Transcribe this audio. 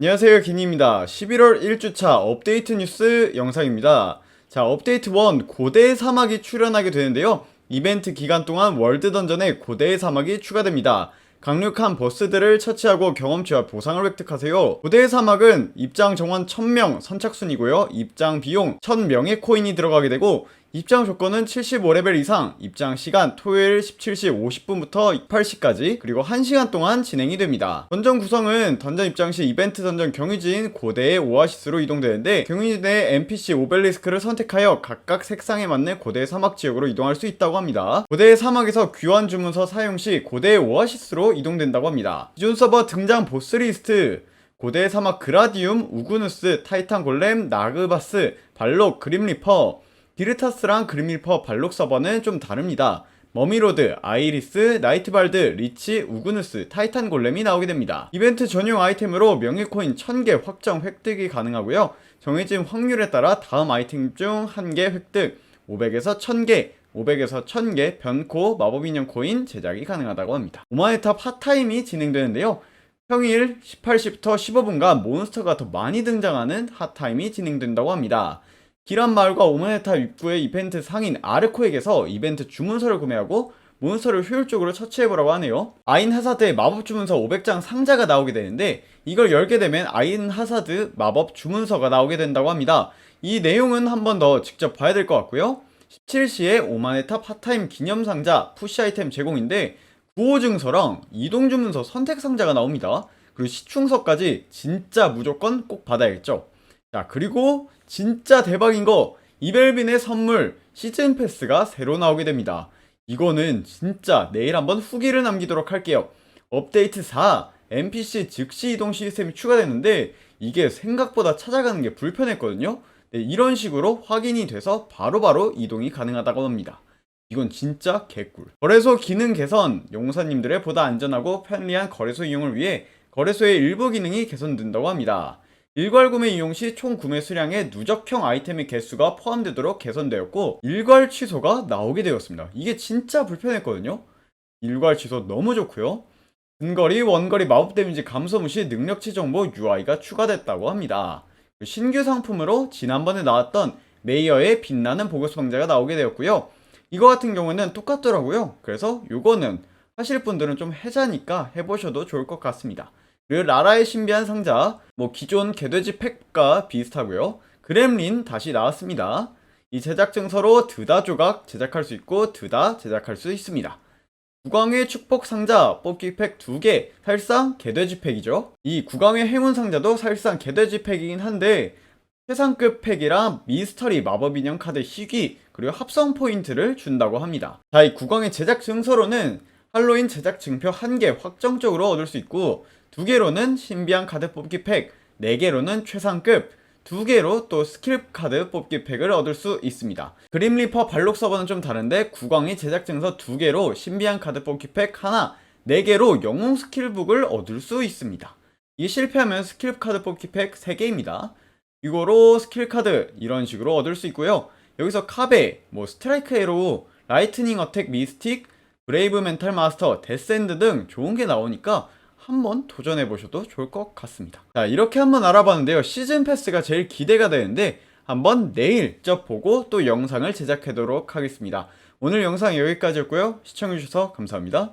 안녕하세요 기니입니다. 11월 1주차 업데이트 뉴스 영상입니다. 자 업데이트 1 고대의 사막이 출연하게 되는데요. 이벤트 기간 동안 월드 던전에 고대의 사막이 추가됩니다. 강력한 보스들을 처치하고 경험치와 보상을 획득하세요. 고대의 사막은 입장 정원 1000명 선착순이고요. 입장 비용 1000명의 코인이 들어가게 되고 입장 조건은 75레벨 이상, 입장 시간 토요일 17시 50분부터 8시까지, 그리고 1시간 동안 진행이 됩니다. 던전 구성은 던전 입장 시 이벤트 던전 경유지인 고대의 오아시스로 이동되는데, 경유지 내 NPC 오벨리스크를 선택하여 각각 색상에 맞는 고대의 사막 지역으로 이동할 수 있다고 합니다. 고대의 사막에서 귀환 주문서 사용 시 고대의 오아시스로 이동된다고 합니다. 기존 서버 등장 보스 리스트, 고대의 사막 그라디움, 우구누스, 타이탄 골렘, 나그바스, 발록, 그림리퍼, 디르타스랑 그림리퍼 발록 서버는 좀 다릅니다. 머미로드, 아이리스, 나이트발드, 리치, 우그누스, 타이탄 골렘이 나오게 됩니다. 이벤트 전용 아이템으로 명예코인 1000개 확정 획득이 가능하고요. 정해진 확률에 따라 다음 아이템 중 1개 획득, 500에서 1000개, 500에서 1000개 변코 마법 인형 코인 제작이 가능하다고 합니다. 오마에탑 핫타임이 진행되는데요. 평일 18시부터 15분간 몬스터가 더 많이 등장하는 핫타임이 진행된다고 합니다. 기란 마을과 오메타 입구의 이벤트 상인 아르코에게서 이벤트 주문서를 구매하고 몬스터를 효율적으로 처치해보라고 하네요. 아인 하사드의 마법 주문서 500장 상자가 나오게 되는데 이걸 열게 되면 아인 하사드 마법 주문서가 나오게 된다고 합니다. 이 내용은 한 번 더 직접 봐야 될 것 같고요. 17시에 오마네 탑 핫타임 기념 상자 푸시 아이템 제공인데 구호 증서랑 이동 주문서 선택 상자가 나옵니다. 그리고 시충서까지 진짜 무조건 꼭 받아야겠죠. 자, 그리고 진짜 대박인 거 이벨빈의 선물 시즌 패스가 새로 나오게 됩니다. 이거는 진짜 내일 한번 후기를 남기도록 할게요. 업데이트 4 NPC 즉시 이동 시스템이 추가됐는데 이게 생각보다 찾아가는 게 불편했거든요. 네, 이런 식으로 확인이 돼서 바로바로 이동이 가능하다고 합니다. 이건 진짜 개꿀. 거래소 기능 개선, 용사님들의 보다 안전하고 편리한 거래소 이용을 위해 거래소의 일부 기능이 개선된다고 합니다. 일괄 구매 이용 시 총 구매 수량에 누적형 아이템의 개수가 포함되도록 개선되었고 일괄 취소가 나오게 되었습니다. 이게 진짜 불편했거든요. 일괄 취소 너무 좋고요. 근거리, 원거리, 마법 데미지 감소 무시 능력치 정보 UI가 추가됐다고 합니다. 신규 상품으로 지난번에 나왔던 메이어의 빛나는 보고서 상자가 나오게 되었고요. 이거 같은 경우는 똑같더라고요. 그래서 이거는 하실 분들은 좀 해자니까 해보셔도 좋을 것 같습니다. 그리고 라라의 신비한 상자, 뭐 기존 개돼지 팩과 비슷하고요. 그렘린 다시 나왔습니다. 이 제작 증서로 드다 조각 제작할 수 있고 드다 제작할 수 있습니다. 구광의 축복 상자 뽑기 팩 2개 사실상 개돼지 팩이죠. 이 구광의 행운 상자도 사실상 개돼지 팩이긴 한데 최상급 팩이랑 미스터리 마법 인형 카드 희귀 그리고 합성 포인트를 준다고 합니다. 자, 이 구광의 제작 증서로는 할로윈 제작 증표 1개 확정적으로 얻을 수 있고 2개로는 신비한 카드 뽑기 팩, 4개로는 최상급, 2개로 또 스킬 카드 뽑기 팩을 얻을 수 있습니다. 그림리퍼 발록 서버는 좀 다른데 구광이 제작 증서 2개로 신비한 카드 뽑기 팩 하나, 4개로 영웅 스킬북을 얻을 수 있습니다. 이 실패하면 스킬 카드 뽑기 팩 3개입니다. 이거로 스킬 카드 이런 식으로 얻을 수 있고요. 여기서 카베, 뭐 스트라이크 에로, 라이트닝 어택 미스틱, 브레이브 멘탈 마스터, 데스엔드 등 좋은 게 나오니까 한번 도전해 보셔도 좋을 것 같습니다. 자, 이렇게 한번 알아봤는데요. 시즌 패스가 제일 기대가 되는데 한번 내일 직접 보고 또 영상을 제작하도록 하겠습니다. 오늘 영상 여기까지였고요. 시청해주셔서 감사합니다.